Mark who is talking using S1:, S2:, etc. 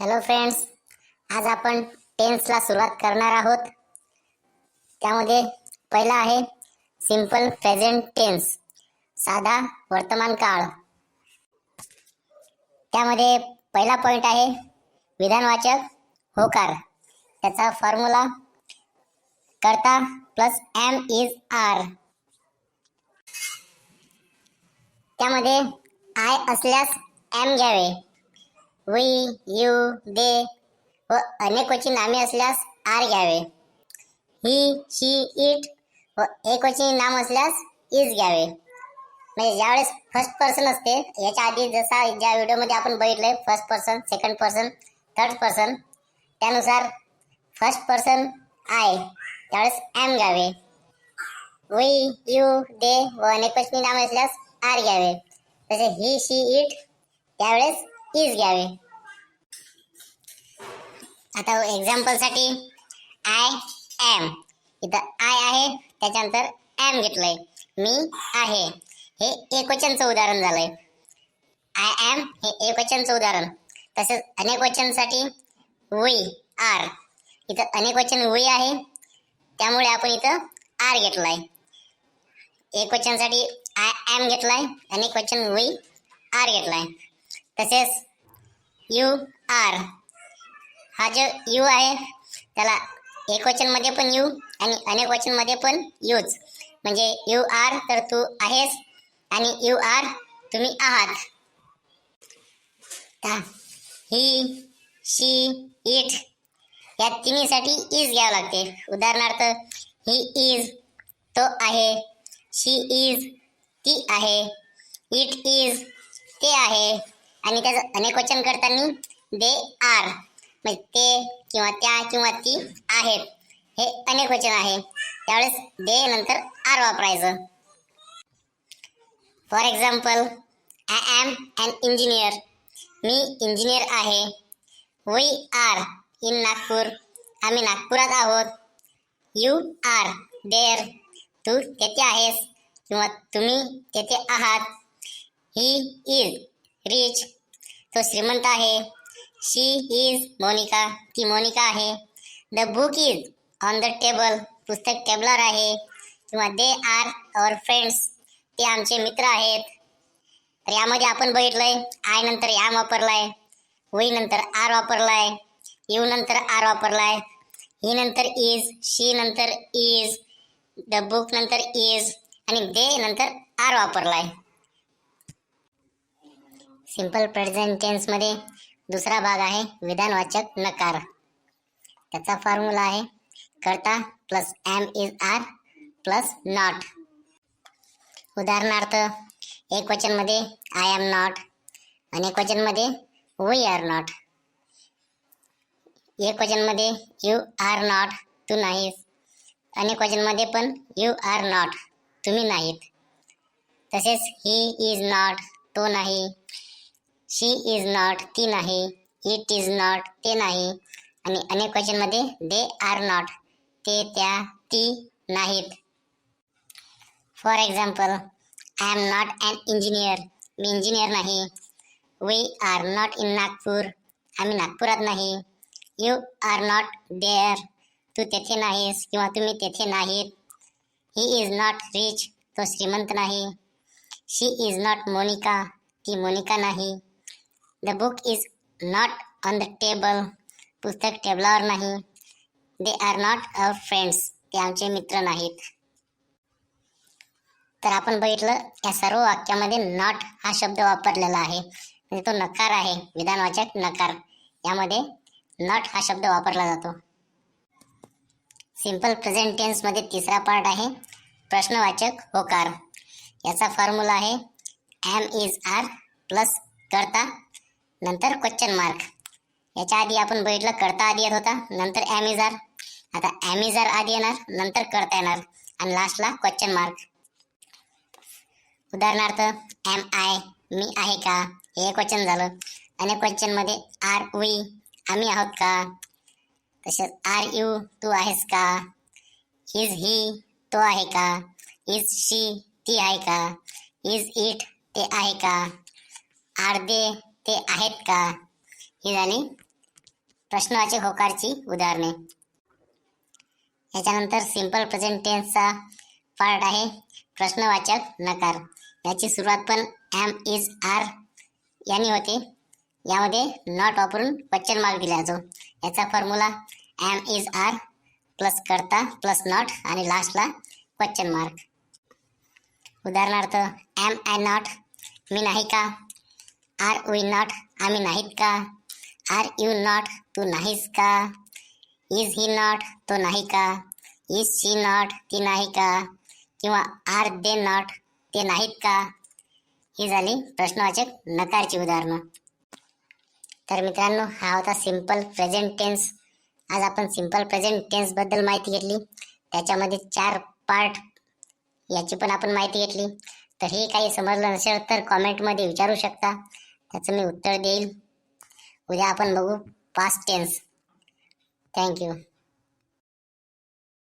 S1: Hello friends आज आपण टेन्सला सुरुवात करणार आहोत. त्यामध्ये पहिला आहे सिंपल प्रेझेंट टेन्स साधा वर्तमान काळ. त्यामध्ये पहिला पॉईंट आहे विधानवाचक होकार. त्याचा फॉर्म्युला करता प्लस एम इज आर त्यामध्ये आय असल्यास एम घ्यावे. वी यू दे व अनेकोची नामे असल्यास आर घ्यावे. ही शी इट व एक नाम असल्यास इज घ्यावे. म्हणजे ज्यावेळेस फर्स्ट पर्सन असते याच्या आधी जसा ज्या व्हिडिओमध्ये आपण बघितलंय first person second person third person त्यानुसार फर्स्ट पर्सन आय त्यावेळेस एम घ्यावे. वी यू दे व अनेक वचनी नाम असल्यास आर घ्यावे. तसे ही शी इट त्यावेळेस इज घ्यावे. आता एक्झाम्पलसाठी आय एम इथं आय आहे त्याच्यानंतर एम घेतलंय. मी आहे. हे एकवचनचं उदाहरण झालंय. आय एम हे एकवचनचं उदाहरण. तसेच अनेक वचनसाठी वी आर इथं अनेक वचन वी आहे. त्यामुळे आपण इथं आर घेतलाय. एक वचनसाठी आय एम घेतलाय. अनेक वचन वी आर घेतलाय. तसेच यू आर. हा जो यू आहे त्याला एक वचनमध्ये पण यू आणि अनेक वचनमध्ये पण यूच. म्हणजे यू आर तर तू आहेस आणि यू आर तुम्ही आहात. ही शी इट या तिन्हीसाठी इज घ्यावं लागते. उदाहरणार्थ ही इज तो आहे शी इज ती आहे इट इज ते आहे. आणि त्याचं अनेकवचन करताना दे आर. म्हणजे ते किंवा त्या किंवा ती आहेत. हे अनेकवचन आहे. त्यावेळेस दे नंतर आर वापरायचं. For example I am an engineer me engineer आहे. वी आर इन नागपूर आम्ही नागपुरात आहोत. यू आर देअर तू तेथे आहेस. किंवा तुम्ही तेथे आहात. ही इज रिच तो श्रीमंत आहे. शी इज मोनिका ती मोनिका आहे. The book is on the table पुस्तक टेबलवर आहे. किंवा दे आर अवर फ्रेंड्स ते आमचे मित्र आहेत. तर यामध्ये आपण बघितलंय आय नंतर याम वापरलाय. वी नंतर आर वापरलाय. यू नंतर आर वापरलाय. ही नंतर इज शी नंतर इज द बुक नंतर इज आणि दे नंतर आर वापरलाय. सिंपल प्रेझेंट टेन्समध्ये दुसरा भाग आहे विधानवाचक नकार. त्याचा फॉर्म्युला आहे करता plus am is are plus not उदाहरणार्थ एक वचनमध्ये आय एम नॉट अनेक वचनमध्ये वी आर नॉट एक वचनमध्ये यू आर नॉट तू नाहीस. अनेक वचनमध्ये पण यू आर नॉट तुम्ही नाहीत. तसेच ही इज नॉट तो नाही. शी इज नॉट ती नाही. इट इज नॉट ते नाही. आणि अनेक वचनमध्ये दे आर नॉट ते त्या ती नाहीत. For example I am not an engineer me engineer नाही. We are not in Nagpur आम्ही नागपुरात नाही. यू आर नॉट देअर तू तेथे नाहीस किंवा तुम्ही तेथे नाहीत. ही इज नॉट रिच तो श्रीमंत नाही. शी इज नॉट मोनिका ती मोनिका नाही. The book is not on the table पुस्तक टेबलावर नाही. They are not our friends ते आमचे मित्र नाहीत. तर आपण बघितलं या सर्व वाक्यामध्ये नॉट हा शब्द वापरलेला आहे. म्हणजे तो नकार आहे. विधानवाचक नकार. यामध्ये नॉट हा शब्द वापरला जातो. सिंपल प्रेझेंट टेन्समध्ये तिसरा पार्ट आहे. प्रश्नवाचक होकार. याचा फॉर्म्युला आहे एम इज आर प्लस करता नंतर क्वेश्चन मार्क याच्या आधी आपण बघितलं करता आधी येत होता नंतर ॲमेझार आता ॲमेझार आधी येणार नंतर करता येणार. आणि लास्टला क्वेश्चन मार्क उदाहरणार्थ एम आय मी आहे का? हे क्वेश्चन झालं. आणि क्वेश्चनमध्ये आर वी आम्ही आहोत का? तसेच आर यू तू आहेस का? इज ही तो आहे का? इज शी ती आहे का? इज इट ते आहे का? आर दे ते आहेत का? ही झाली प्रश्नवाचक होकारची उदाहरणे. याच्यानंतर सिंपल प्रेझेंट टेन्सचा पार्ट आहे प्रश्नवाचक नकार. याची सुरुवात पण एम इज आर यांनी होते. यामध्ये नॉट वापरून क्वेश्चन मार्क दिला जातो. याचा formula am is are plus करता प्लस नॉट आणि लास्टला क्वेश्चन मार्क उदाहरणार्थ एम आय नॉट मी नाही का? आर वी नॉट आम्ही नाहीत का? आर यू नॉट तू नाहीस का? इज ही नॉट तो नाही का? इज शी नॉट ती नाही का? किंवा आर दे नॉट ते नाहीत का? ही झाली प्रश्नवाचक नकारची उदाहरणं. तर मित्रांनो हा होता सिंपल प्रेझेंट टेन्स आज आपण सिंपल प्रेझेंट टेन्सबद्दल माहिती घेतली. त्याच्यामध्ये चार पार्ट याची पण आपण माहिती घेतली. तर हे काही समजलं नसेल तर कॉमेंटमध्ये विचारू शकता. त्याचं मी उत्तर देईल. उद्या आपण बघू पास्ट टेन्स थँक्यू